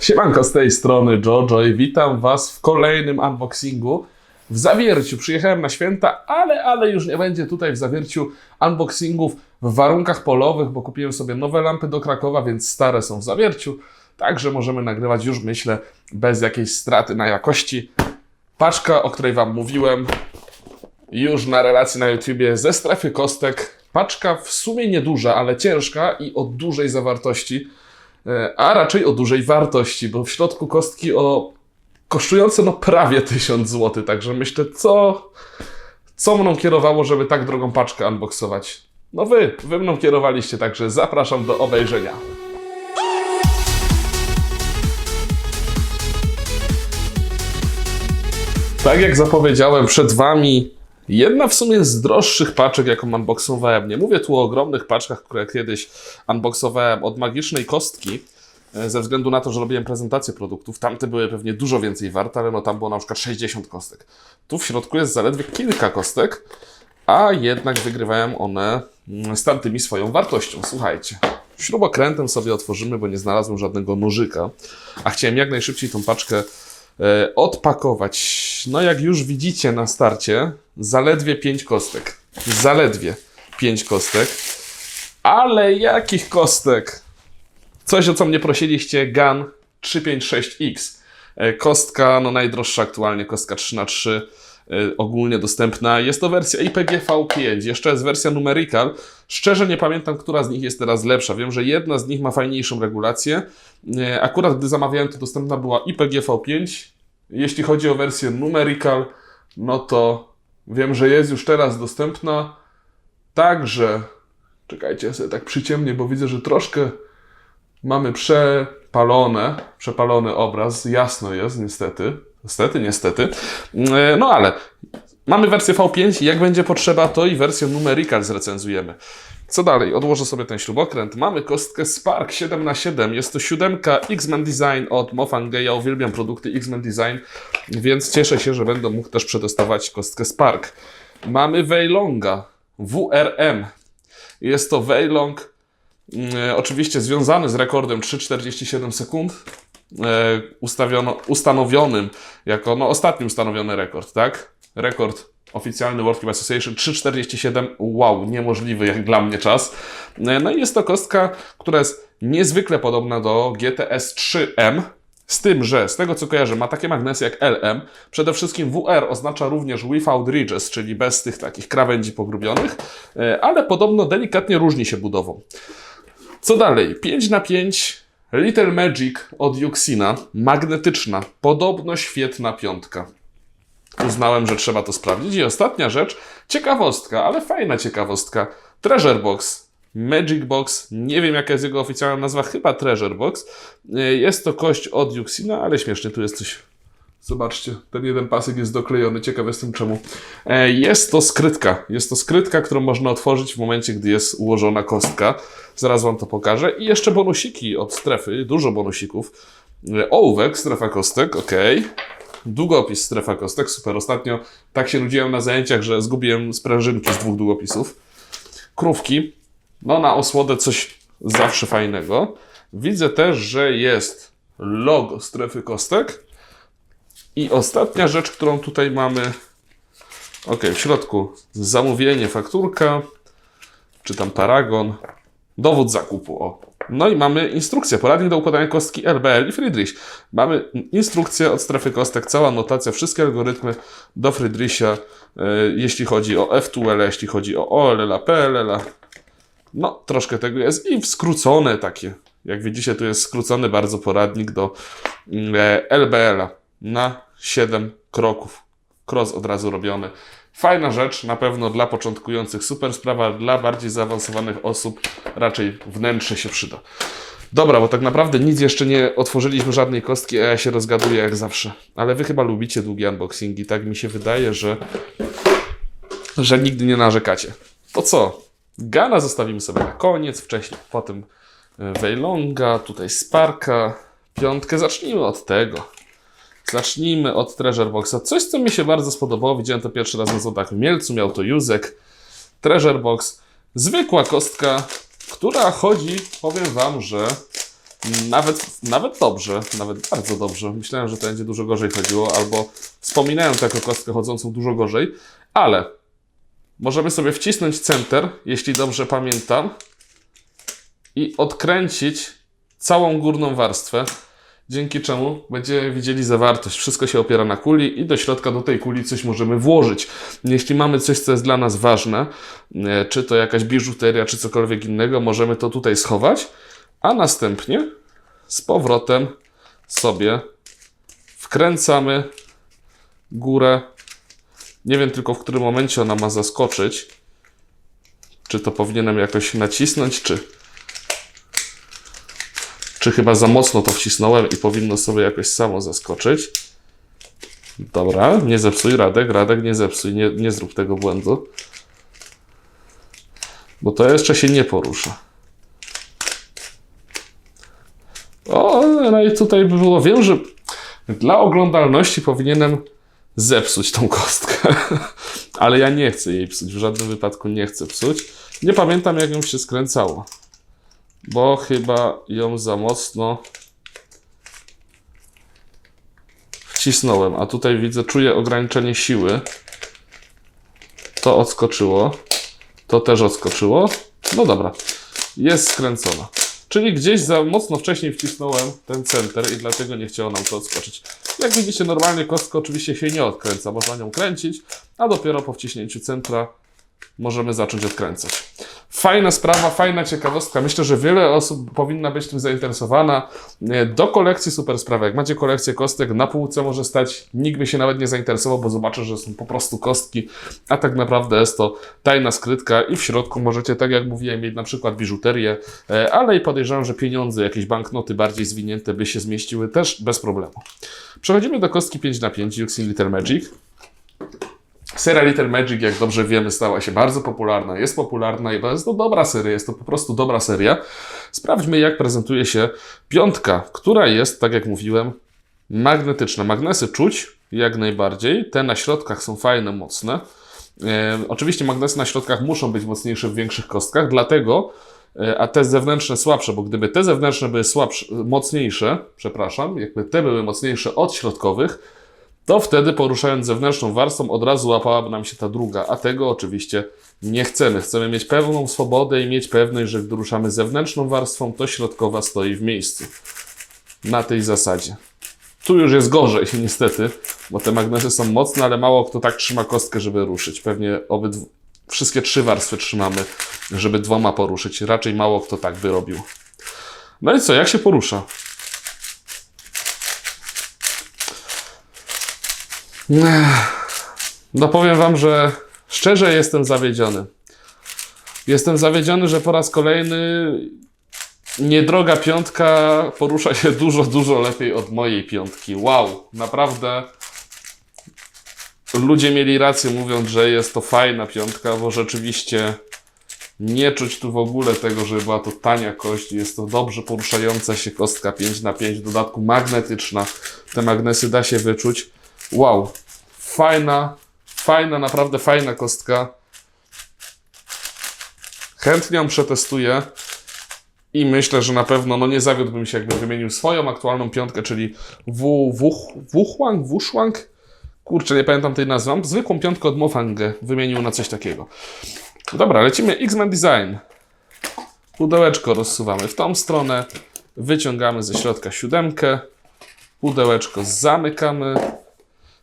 Siemanko z tej strony Jojo i witam Was w kolejnym unboxingu w Zawierciu. Przyjechałem na święta, ale, ale już nie będzie tutaj w Zawierciu unboxingów w warunkach polowych, bo kupiłem sobie nowe lampy do Krakowa, więc stare są w Zawierciu. Także możemy nagrywać już, myślę, bez jakiejś straty na jakości. Paczka, o której Wam mówiłem, już na relacji na YouTubie ze strefy kostek. Paczka w sumie nieduża, ale ciężka i o dużej zawartości, a raczej o dużej wartości, bo w środku kostki o kosztujące no prawie 1000 zł, także myślę, co, co mną kierowało, żeby tak drogą paczkę unboxować. No wy, wy mną kierowaliście, także zapraszam do obejrzenia. Tak jak zapowiedziałem przed Wami, jedna w sumie z droższych paczek, jaką unboxowałem. Nie mówię tu o ogromnych paczkach, które kiedyś unboxowałem od magicznej kostki, e, ze względu na to, że robiłem prezentację produktów. Tamte były pewnie dużo więcej warte, ale no tam było na przykład 60 kostek. Tu w środku jest zaledwie kilka kostek, a jednak wygrywają one mm, z tamtymi swoją wartością. Słuchajcie. Śrubokrętem sobie otworzymy, bo nie znalazłem żadnego nożyka, a chciałem jak najszybciej tą paczkę odpakować. No jak już widzicie na starcie, zaledwie 5 kostek. Zaledwie 5 kostek. Ale jakich kostek? Coś, o co mnie prosiliście, GAN 356X. E, Kostka, no najdroższa aktualnie, kostka 3x3, e, ogólnie dostępna. Jest to wersja IPG V5, jeszcze jest wersja numerical. Szczerze nie pamiętam, która z nich jest teraz lepsza. Wiem, że jedna z nich ma fajniejszą regulację. E, Akurat gdy zamawiałem, to dostępna była IPG V5. Jeśli chodzi o wersję numerical, no to wiem, że jest już teraz dostępna. Także, czekajcie, ja sobie tak przyciemnię, bo widzę, że troszkę mamy przepalone, przepalony obraz. Jasno jest, niestety. Niestety, niestety. E, No ale mamy wersję V5 i jak będzie potrzeba, to i wersję numerical zrecenzujemy. Co dalej? Odłożę sobie ten śrubokręt. Mamy kostkę Spark 7x7. Jest to siódemka X-Men Design od Mofangay. Ja uwielbiam produkty X-Men Design, więc cieszę się, że będę mógł też przetestować kostkę Spark. Mamy Weilonga WRM. Jest to Weilong, mm, oczywiście związany z rekordem 3,47 sekund. E, ustawiono, ustanowionym jako no, ostatni ustanowiony rekord, tak? Rekord oficjalny World Film Association 3,47. Wow, niemożliwy jak dla mnie czas. E, No i jest to kostka, która jest niezwykle podobna do GTS 3M. Z tym, że z tego co kojarzę, ma takie magnesy jak LM. Przede wszystkim WR oznacza również without ridges, czyli bez tych takich krawędzi pogrubionych, e, ale podobno delikatnie różni się budową. Co dalej? 5 na 5 Little Magic od Yuxina, magnetyczna, podobno świetna piątka. Uznałem, że trzeba to sprawdzić. I ostatnia rzecz, ciekawostka, ale fajna ciekawostka. Treasure Box. Magic Box, nie wiem jaka jest jego oficjalna nazwa, chyba Treasure Box. E, Jest to kość od Yuxina, ale śmiesznie, tu jest coś. Zobaczcie, ten jeden pasek jest doklejony, ciekaw jestem czemu. E, Jest to skrytka. Jest to skrytka, którą można otworzyć w momencie, gdy jest ułożona kostka. Zaraz Wam to pokażę. I jeszcze bonusiki od strefy, dużo bonusików. E, Ołówek, strefa kostek, ok. Długopis, strefa kostek, super. Ostatnio tak się nudziłem na zajęciach, że zgubiłem sprężynki z dwóch długopisów. Krówki, no na osłodę coś zawsze fajnego. Widzę też, że jest logo strefy kostek. I ostatnia rzecz, którą tutaj mamy. Ok, w środku zamówienie, fakturka, czy tam paragon, dowód zakupu. O. No i mamy instrukcję, poradnik do układania kostki LBL i Friedrich. Mamy instrukcję od strefy kostek, cała notacja, wszystkie algorytmy do Friedricha, e, jeśli chodzi o F2L, jeśli chodzi o OLL, PLL. No, troszkę tego jest i skrócone takie. Jak widzicie, tu jest skrócony bardzo poradnik do mm, e, LBL-a na 7 kroków. Cross od razu robiony. Fajna rzecz, na pewno dla początkujących super sprawa, dla bardziej zaawansowanych osób raczej wnętrze się przyda. Dobra, bo tak naprawdę nic jeszcze nie otworzyliśmy żadnej kostki, a ja się rozgaduję jak zawsze. Ale wy chyba lubicie długie unboxingi, tak mi się wydaje, że, że nigdy nie narzekacie. To co? Gana zostawimy sobie na koniec, wcześniej, potem e, Weilonga, tutaj Sparka, piątkę. Zacznijmy od tego. Zacznijmy od Treasure Boxa. Coś, co mi się bardzo spodobało, widziałem to pierwszy raz na Złotach w Mielcu, miał to Józek. Treasure Box. Zwykła kostka, która chodzi, powiem Wam, że Nawet, nawet dobrze, nawet bardzo dobrze. Myślałem, że to będzie dużo gorzej chodziło, albo wspominałem to jako kostkę chodzącą dużo gorzej, ale możemy sobie wcisnąć center, jeśli dobrze pamiętam, i odkręcić całą górną warstwę, dzięki czemu będziemy widzieli zawartość. Wszystko się opiera na kuli i do środka do tej kuli coś możemy włożyć. Jeśli mamy coś, co jest dla nas ważne, e, czy to jakaś biżuteria, czy cokolwiek innego, możemy to tutaj schować, a następnie z powrotem sobie wkręcamy górę. Nie wiem tylko w którym momencie ona ma zaskoczyć. Czy to powinienem jakoś nacisnąć, czy czy chyba za mocno to wcisnąłem i powinno sobie jakoś samo zaskoczyć. Dobra, nie zepsuj Radek, Radek nie zepsuj, nie, nie zrób tego błędu. Bo to jeszcze się nie porusza. O, no i tutaj by było, wiem, że dla oglądalności powinienem zepsuć tą kostkę. Ale ja nie chcę jej psuć, w żadnym wypadku nie chcę psuć. Nie pamiętam jak ją się skręcało bo chyba ją za mocno wcisnąłem, a tutaj widzę, czuję ograniczenie siły. To odskoczyło, to też odskoczyło. No dobra, jest skręcona. Czyli gdzieś za mocno wcześniej wcisnąłem ten center i dlatego nie chciało nam to odskoczyć. Jak widzicie, normalnie kostka oczywiście się nie odkręca, można nią kręcić, a dopiero po wciśnięciu centra możemy zacząć odkręcać. Fajna sprawa, fajna ciekawostka. Myślę, że wiele osób powinna być tym zainteresowana. E, Do kolekcji super sprawa. Jak macie kolekcję kostek, na półce może stać. Nikt by się nawet nie zainteresował, bo zobaczy, że są po prostu kostki, a tak naprawdę jest to tajna skrytka i w środku możecie, tak jak mówiłem, mieć na przykład biżuterię, e, ale i podejrzewam, że pieniądze, jakieś banknoty bardziej zwinięte by się zmieściły też bez problemu. Przechodzimy do kostki 5 na 5 Yuxin Little Magic. Seria Little Magic, jak dobrze wiemy, stała się bardzo popularna, jest popularna i jest to dobra seria, jest to po prostu dobra seria. Sprawdźmy, jak prezentuje się piątka, która jest, tak jak mówiłem, magnetyczna. Magnesy czuć jak najbardziej, te na środkach są fajne, mocne. E, oczywiście magnesy na środkach muszą być mocniejsze w większych kostkach, dlatego, e, a te zewnętrzne słabsze, bo gdyby te zewnętrzne były słabsze, mocniejsze, przepraszam, jakby te były mocniejsze od środkowych, to wtedy poruszając zewnętrzną warstwą od razu łapałaby nam się ta druga, a tego oczywiście nie chcemy. Chcemy mieć pełną swobodę i mieć pewność, że gdy ruszamy zewnętrzną warstwą, to środkowa stoi w miejscu. Na tej zasadzie. Tu już jest gorzej, niestety, bo te magnesy są mocne, ale mało kto tak trzyma kostkę, żeby ruszyć. Pewnie obydwu, wszystkie trzy warstwy trzymamy, żeby dwoma poruszyć. Raczej mało kto tak by robił. No i co, jak się porusza? No powiem Wam, że szczerze jestem zawiedziony. Jestem zawiedziony, że po raz kolejny niedroga piątka porusza się dużo, dużo lepiej od mojej piątki. Wow, naprawdę ludzie mieli rację mówiąc, że jest to fajna piątka, bo rzeczywiście nie czuć tu w ogóle tego, że była to tania kość. Jest to dobrze poruszająca się kostka 5 na 5 w dodatku magnetyczna. Te magnesy da się wyczuć. Wow, fajna, fajna, naprawdę fajna kostka. Chętnie ją przetestuję i myślę, że na pewno no nie zawiódłbym się, jakbym wymienił swoją aktualną piątkę, czyli W, w, Wuchwang, Wushwang? Kurczę, nie pamiętam tej nazwy. Mam zwykłą piątkę od Mofangę wymienił na coś takiego. Dobra, lecimy X-Men Design. Pudełeczko rozsuwamy w tą stronę, wyciągamy ze środka siódemkę, pudełeczko zamykamy,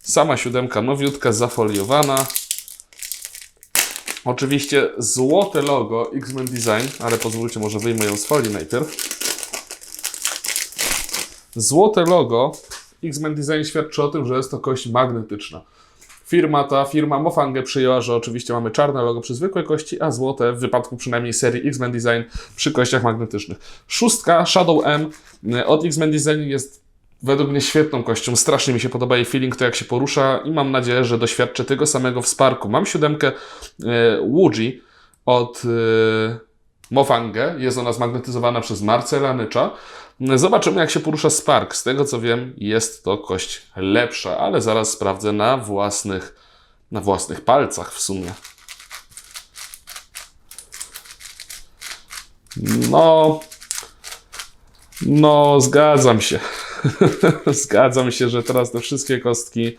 sama siódemka nowiutka, zafoliowana. Oczywiście złote logo X-Men Design, ale pozwólcie, może wyjmę ją z folii najpierw. Złote logo X-Men Design świadczy o tym, że jest to kość magnetyczna. Firma ta, firma Mofangę przyjęła, że oczywiście mamy czarne logo przy zwykłej kości, a złote w wypadku przynajmniej serii X-Men Design przy kościach magnetycznych. Szóstka Shadow M od X-Men Design jest według mnie świetną kością. Strasznie mi się podoba jej feeling, to jak się porusza i mam nadzieję, że doświadczę tego samego w Sparku. Mam siódemkę y, Wuji od y, Mofangę. Jest ona zmagnetyzowana przez Marcela Nycza. Zobaczymy, jak się porusza Spark. Z tego co wiem, jest to kość lepsza, ale zaraz sprawdzę na własnych, na własnych palcach w sumie. No, No, zgadzam się. zgadzam się, że teraz te wszystkie kostki.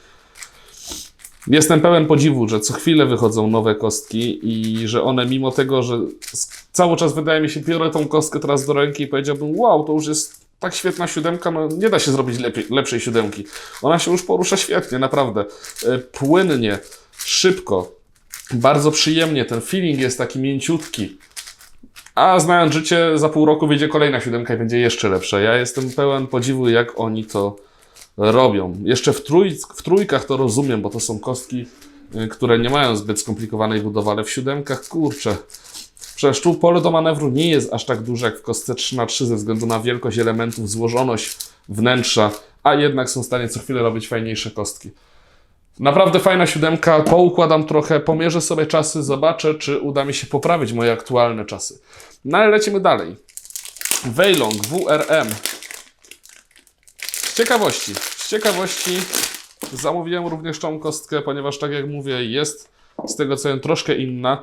Jestem pełen podziwu, że co chwilę wychodzą nowe kostki i że one, mimo tego, że cały czas wydaje mi się, biorę tą kostkę teraz do ręki i powiedziałbym, wow, to już jest tak świetna siódemka, no nie da się zrobić lepiej, lepszej siódemki. Ona się już porusza świetnie, naprawdę. E, Płynnie, szybko, bardzo przyjemnie. Ten feeling jest taki mięciutki. A znając życie, za pół roku wyjdzie kolejna siódemka i będzie jeszcze lepsza. Ja jestem pełen podziwu, jak oni to robią. Jeszcze w, trój, w trójkach to rozumiem, bo to są kostki, y, które nie mają zbyt skomplikowanej budowy, ale w siódemkach, kurczę. Przecież tu pole do manewru nie jest aż tak duże jak w kostce 3 na 3 ze względu na wielkość elementów, złożoność wnętrza, a jednak są w stanie co chwilę robić fajniejsze kostki. Naprawdę fajna siódemka, poukładam trochę, pomierzę sobie czasy, zobaczę, czy uda mi się poprawić moje aktualne czasy. No ale lecimy dalej. Weilong WRM. Z ciekawości, z ciekawości zamówiłem również tą kostkę, ponieważ tak jak mówię, jest z tego co wiem troszkę inna.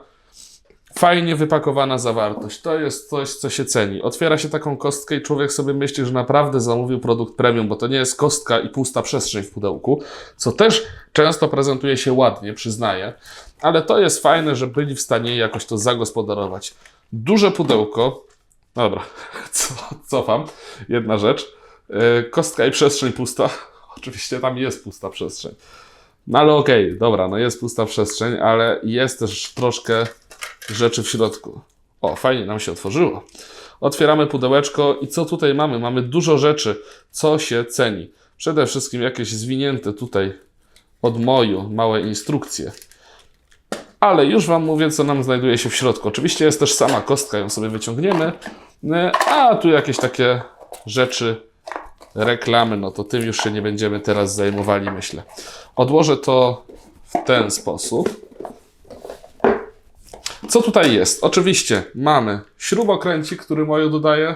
Fajnie wypakowana zawartość. To jest coś, co się ceni. Otwiera się taką kostkę i człowiek sobie myśli, że naprawdę zamówił produkt premium, bo to nie jest kostka i pusta przestrzeń w pudełku, co też często prezentuje się ładnie, przyznaję, ale to jest fajne, że byli w stanie jakoś to zagospodarować. Duże pudełko. Dobra, co, cofam. Jedna rzecz. Yy, Kostka i przestrzeń pusta. Oczywiście tam jest pusta przestrzeń. No ale okej, dobra, no jest pusta przestrzeń, ale jest też troszkę rzeczy w środku. O, fajnie nam się otworzyło. Otwieramy pudełeczko i co tutaj mamy? Mamy dużo rzeczy, co się ceni. Przede wszystkim jakieś zwinięte tutaj od moju małe instrukcje. Ale już Wam mówię, co nam znajduje się w środku. Oczywiście jest też sama kostka, ją sobie wyciągniemy. E, A tu jakieś takie rzeczy, reklamy, no to tym już się nie będziemy teraz zajmowali, myślę. Odłożę to w ten sposób. Co tutaj jest? Oczywiście mamy śrubokręcik, który moją dodaje.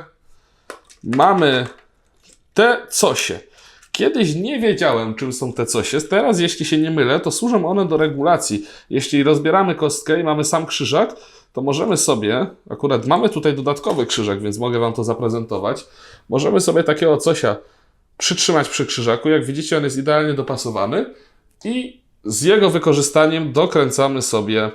Mamy te cosie. Kiedyś nie wiedziałem, czym są te cosie. Teraz, jeśli się nie mylę, to służą one do regulacji. Jeśli rozbieramy kostkę i mamy sam krzyżak, to możemy sobie, akurat mamy tutaj dodatkowy krzyżak, więc mogę Wam to zaprezentować. Możemy sobie takiego cosia przytrzymać przy krzyżaku. Jak widzicie, on jest idealnie dopasowany i z jego wykorzystaniem dokręcamy sobie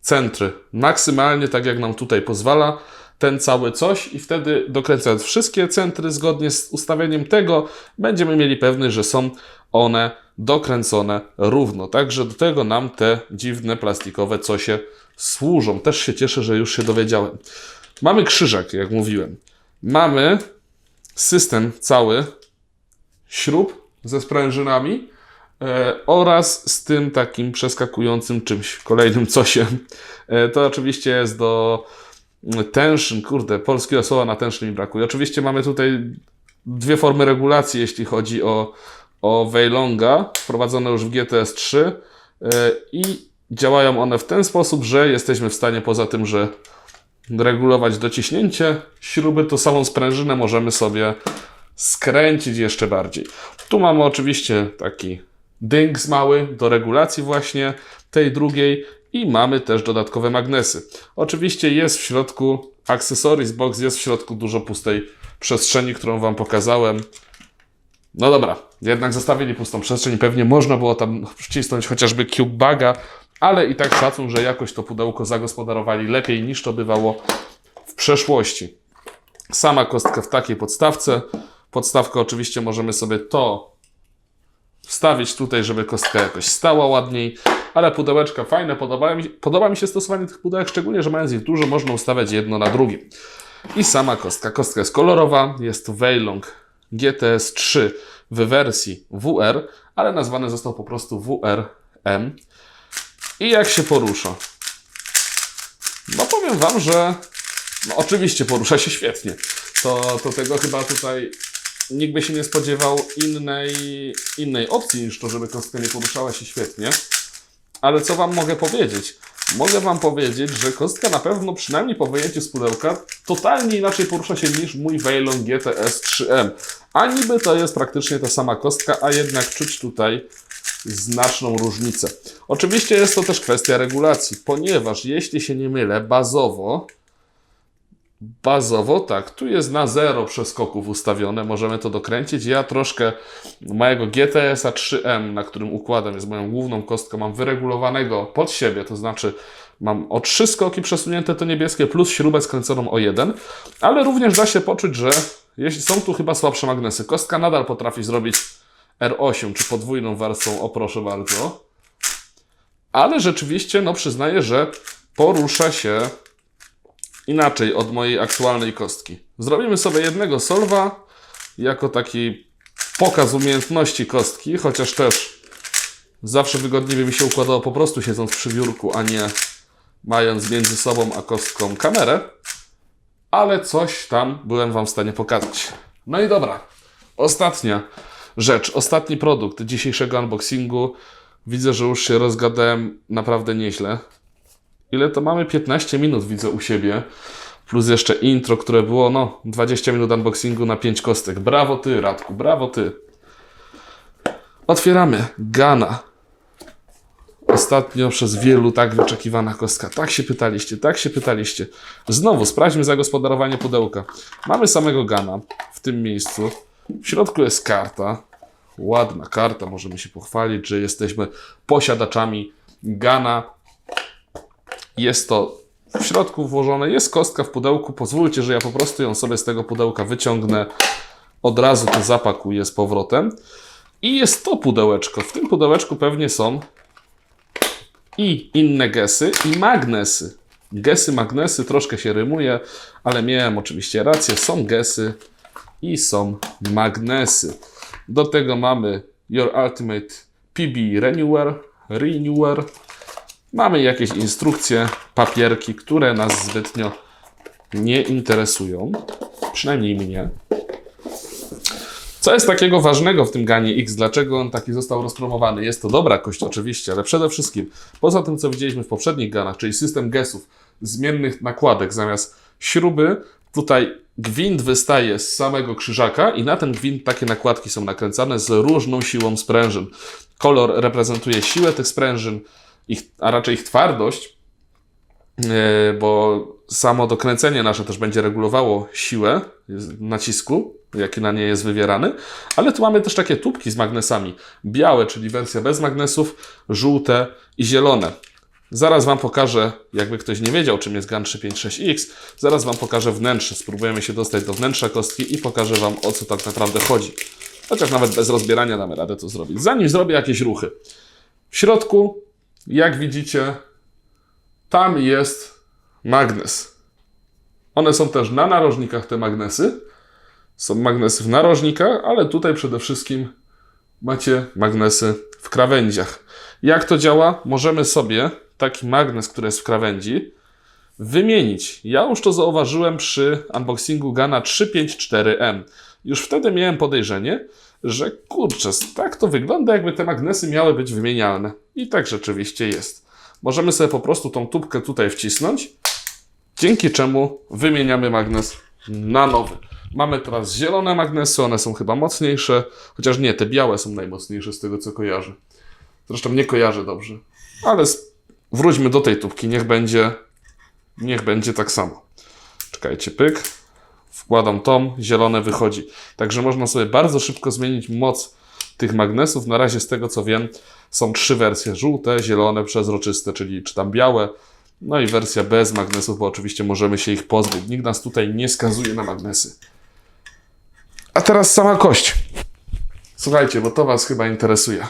centry. Maksymalnie tak jak nam tutaj pozwala ten cały coś i wtedy dokręcając wszystkie centry zgodnie z ustawieniem tego będziemy mieli pewność, że są one dokręcone równo. Także do tego nam te dziwne plastikowe cosie służą. Też się cieszę, że już się dowiedziałem. Mamy krzyżak, jak mówiłem. Mamy system cały śrub ze sprężynami oraz z tym takim przeskakującym czymś, kolejnym cosiem. E, to oczywiście jest do tension, kurde, polskiego słowa na tension mi brakuje. Oczywiście mamy tutaj dwie formy regulacji, jeśli chodzi o, o Weilonga, wprowadzone już w GTS 3 e, i działają one w ten sposób, że jesteśmy w stanie poza tym, że regulować dociśnięcie śruby, to samą sprężynę możemy sobie skręcić jeszcze bardziej. Tu mamy oczywiście taki dynks mały do regulacji właśnie tej drugiej i mamy też dodatkowe magnesy. Oczywiście jest w środku accessories box, jest w środku dużo pustej przestrzeni, którą Wam pokazałem. No dobra, jednak zostawili pustą przestrzeń. Pewnie można było tam wcisnąć chociażby cube baga, ale i tak szacun, że jakoś to pudełko zagospodarowali lepiej niż to bywało w przeszłości. Sama kostka w takiej podstawce. Podstawkę oczywiście możemy sobie to wstawić tutaj, żeby kostka jakoś stała ładniej, ale pudełeczka fajne, podoba mi, podoba mi się stosowanie tych pudełek, szczególnie, że mając ich dużo, można ustawiać jedno na drugim. I sama kostka. Kostka jest kolorowa, jest Weilong GTS 3 w wersji WR, ale nazwany został po prostu WRM. I jak się porusza? No powiem Wam, że no oczywiście porusza się świetnie. To, to tego chyba tutaj nikt by się nie spodziewał innej, innej opcji niż to, żeby kostka nie poruszała się świetnie. Ale co Wam mogę powiedzieć? Mogę Wam powiedzieć, że kostka na pewno, przynajmniej po wyjęciu z pudełka, totalnie inaczej porusza się niż mój Veilon GTS 3M. A niby to jest praktycznie ta sama kostka, a jednak czuć tutaj znaczną różnicę. Oczywiście jest to też kwestia regulacji, ponieważ jeśli się nie mylę, bazowo bazowo tak, tu jest na zero przeskoków ustawione, możemy to dokręcić. Ja troszkę mojego GTS-a 3M, na którym układem jest moją główną kostką, mam wyregulowanego pod siebie, to znaczy mam o trzy skoki przesunięte to niebieskie plus śrubę skręconą o jeden, ale również da się poczuć, że jeśli są tu chyba słabsze magnesy, kostka nadal potrafi zrobić R8 czy podwójną warstwą, o proszę bardzo. Ale rzeczywiście, no przyznaję, że porusza się inaczej od mojej aktualnej kostki. Zrobimy sobie jednego solwa jako taki pokaz umiejętności kostki, chociaż też zawsze wygodniej mi się układało po prostu siedząc przy biurku, a nie mając między sobą a kostką kamerę. Ale coś tam byłem Wam w stanie pokazać. No i dobra, ostatnia rzecz, ostatni produkt dzisiejszego unboxingu. Widzę, że już się rozgadałem naprawdę nieźle. Ile to mamy? 15 minut widzę u siebie. Plus jeszcze intro, które było, no, 20 minut unboxingu na 5 kostek. Brawo ty, Radku, brawo ty. Otwieramy Gana. Ostatnio przez wielu tak wyczekiwana kostka. Tak się pytaliście, tak się pytaliście. Znowu sprawdźmy zagospodarowanie pudełka. Mamy samego Gana w tym miejscu. W środku jest karta. Ładna karta, możemy się pochwalić, że jesteśmy posiadaczami Gana jest to w środku włożone, jest kostka w pudełku. Pozwólcie, że ja po prostu ją sobie z tego pudełka wyciągnę. Od razu to zapakuję z powrotem. I jest to pudełeczko. W tym pudełeczku pewnie są i inne gesy, i magnesy. Gesy, magnesy, troszkę się rymuje, ale miałem oczywiście rację. Są gesy i są magnesy. Do tego mamy Your Ultimate PB Renewer, Renewer, Mamy jakieś instrukcje, papierki, które nas zbytnio nie interesują. Przynajmniej mnie. Co jest takiego ważnego w tym Ganie X? Dlaczego on taki został rozpromowany? Jest to dobra kość oczywiście, ale przede wszystkim, poza tym co widzieliśmy w poprzednich Ganach, czyli system gesów, zmiennych nakładek zamiast śruby, tutaj gwint wystaje z samego krzyżaka i na ten gwint takie nakładki są nakręcane z różną siłą sprężyn. Kolor reprezentuje siłę tych sprężyn, ich, a raczej ich twardość, e, bo samo dokręcenie nasze też będzie regulowało siłę nacisku, jaki na nie jest wywierany, ale tu mamy też takie tubki z magnesami. Białe, czyli wersja bez magnesów, żółte i zielone. Zaraz Wam pokażę, jakby ktoś nie wiedział, czym jest GAN 356X, zaraz Wam pokażę wnętrze. Spróbujemy się dostać do wnętrza kostki i pokażę Wam, o co tak naprawdę chodzi. Chociaż nawet bez rozbierania damy radę to zrobić. Zanim zrobię jakieś ruchy. W środku jak widzicie, tam jest magnes. One są też na narożnikach, te magnesy. Są magnesy w narożnikach, ale tutaj przede wszystkim macie magnesy w krawędziach. Jak to działa? Możemy sobie taki magnes, który jest w krawędzi, wymienić. Ja już to zauważyłem przy unboxingu Gana 354M. Już wtedy miałem podejrzenie, że kurczę, tak to wygląda, jakby te magnesy miały być wymienialne. I tak rzeczywiście jest. Możemy sobie po prostu tą tubkę tutaj wcisnąć, dzięki czemu wymieniamy magnes na nowy. Mamy teraz zielone magnesy, one są chyba mocniejsze, chociaż nie, te białe są najmocniejsze z tego co kojarzę. Zresztą nie kojarzę dobrze. Ale wróćmy do tej tubki, niech będzie, niech będzie tak samo. Czekajcie, pyk. Wkładam tom, zielone wychodzi. Także można sobie bardzo szybko zmienić moc tych magnesów. Na razie z tego co wiem, są trzy wersje: żółte, zielone, przezroczyste, czyli czy tam białe. No i wersja bez magnesów, bo oczywiście możemy się ich pozbyć. Nikt nas tutaj nie skazuje na magnesy. A teraz sama kość. Słuchajcie, bo to Was chyba interesuje.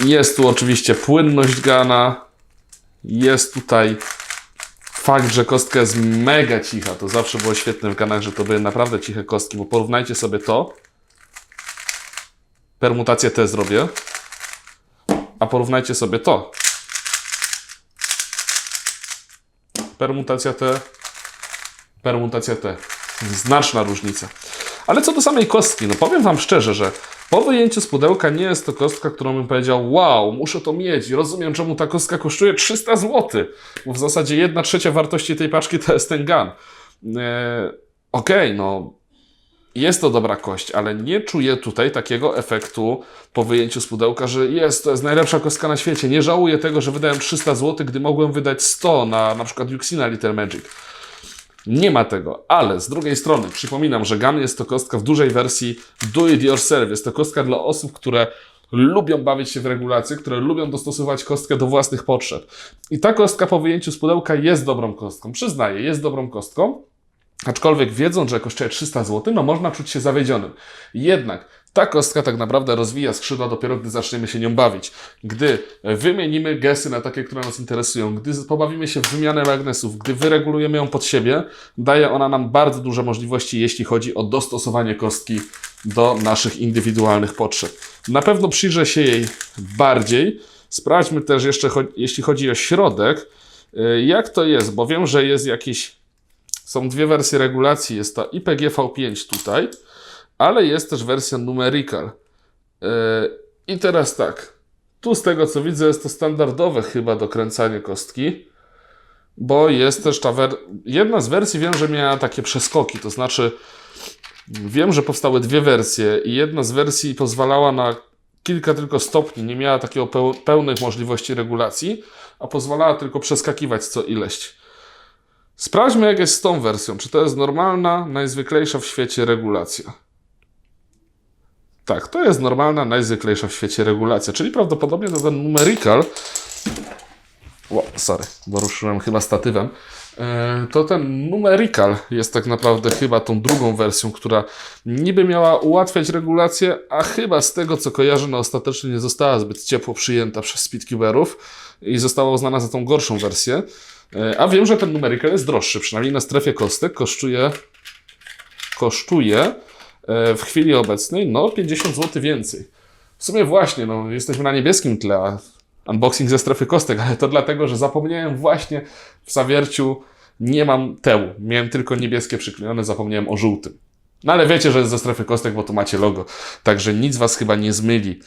Jest tu oczywiście płynność gana. Jest tutaj fakt, że kostka jest mega cicha. To zawsze było świetne w ganach, że to były naprawdę ciche kostki, bo porównajcie sobie to. Permutację T zrobię. A porównajcie sobie to. Permutacja T. Permutacja T. Znaczna różnica. Ale co do samej kostki, no powiem Wam szczerze, że po wyjęciu z pudełka nie jest to kostka, którą bym powiedział, wow, muszę to mieć, rozumiem czemu ta kostka kosztuje 300 zł, bo w zasadzie 1 trzecia wartości tej paczki to jest ten gun. Eee, Okej, okay, no jest to dobra kość, ale nie czuję tutaj takiego efektu po wyjęciu z pudełka, że jest, to jest najlepsza kostka na świecie. Nie żałuję tego, że wydałem 300 zł, gdy mogłem wydać 100 na na przykład Juxina Little Magic. Nie ma tego, ale z drugiej strony przypominam, że GAN jest to kostka w dużej wersji do it yourself. Jest to kostka dla osób, które lubią bawić się w regulacje, które lubią dostosować kostkę do własnych potrzeb. I ta kostka po wyjęciu z pudełka jest dobrą kostką. Przyznaję, jest dobrą kostką. Aczkolwiek wiedząc, że kosztuje 300 zł, no można czuć się zawiedzionym. Jednak ta kostka tak naprawdę rozwija skrzydła dopiero, gdy zaczniemy się nią bawić. Gdy wymienimy gesy na takie, które nas interesują, gdy pobawimy się w wymianę magnesów, gdy wyregulujemy ją pod siebie, daje ona nam bardzo duże możliwości, jeśli chodzi o dostosowanie kostki do naszych indywidualnych potrzeb. Na pewno przyjrzę się jej bardziej. Sprawdźmy też jeszcze, jeśli chodzi o środek, y, jak to jest, bo wiem, że jest jakiś są dwie wersje regulacji. Jest ta IPG-V5 tutaj, ale jest też wersja numerical. Yy, I teraz tak. Tu z tego co widzę jest to standardowe chyba dokręcanie kostki, bo jest też ta jedna z wersji wiem, że miała takie przeskoki, to znaczy wiem, że powstały dwie wersje i jedna z wersji pozwalała na kilka tylko stopni, nie miała takiego peł- pełnych możliwości regulacji, a pozwalała tylko przeskakiwać co ileś. Sprawdźmy, jak jest z tą wersją. Czy to jest normalna, najzwyklejsza w świecie regulacja? Tak, to jest normalna, najzwyklejsza w świecie regulacja, czyli prawdopodobnie to ten numerical. O, sorry, bo ruszyłem chyba statywem. E, To ten numerical jest tak naprawdę chyba tą drugą wersją, która niby miała ułatwiać regulację, a chyba z tego co kojarzę, no ostatecznie nie została zbyt ciepło przyjęta przez speedcuberów i została uznana za tą gorszą wersję. E, A wiem, że ten numerical jest droższy, przynajmniej na strefie kostek kosztuje, kosztuje w chwili obecnej no 50 zł więcej. W sumie właśnie, no, jesteśmy na niebieskim tle, a unboxing ze strefy kostek, ale to dlatego, że zapomniałem właśnie w zawierciu nie mam tełu. Miałem tylko niebieskie przyklejone, zapomniałem o żółtym. No ale wiecie, że jest ze strefy kostek, bo tu macie logo, także nic was chyba nie zmyli.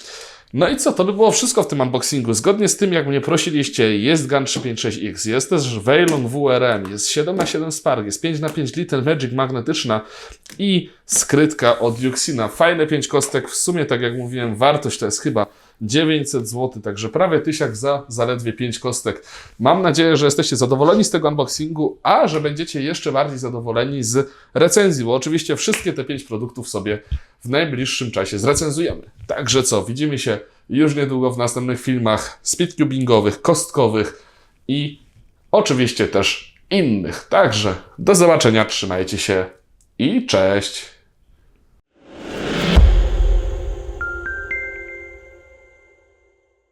No i co, to by było wszystko w tym unboxingu. Zgodnie z tym, jak mnie prosiliście, jest GAN 356X, jest też Veilon WRM, jest 7x7 Spark, jest 5x5 Little Magic magnetyczna i skrytka od Juxina. Fajne 5 kostek, w sumie tak jak mówiłem, wartość to jest chyba 900 zł, także prawie tysiak za zaledwie 5 kostek. Mam nadzieję, że jesteście zadowoleni z tego unboxingu, a że będziecie jeszcze bardziej zadowoleni z recenzji, bo oczywiście wszystkie te 5 produktów sobie w najbliższym czasie zrecenzujemy. Także co, widzimy się już niedługo w następnych filmach speedcubingowych, kostkowych i oczywiście też innych. Także do zobaczenia, trzymajcie się i cześć!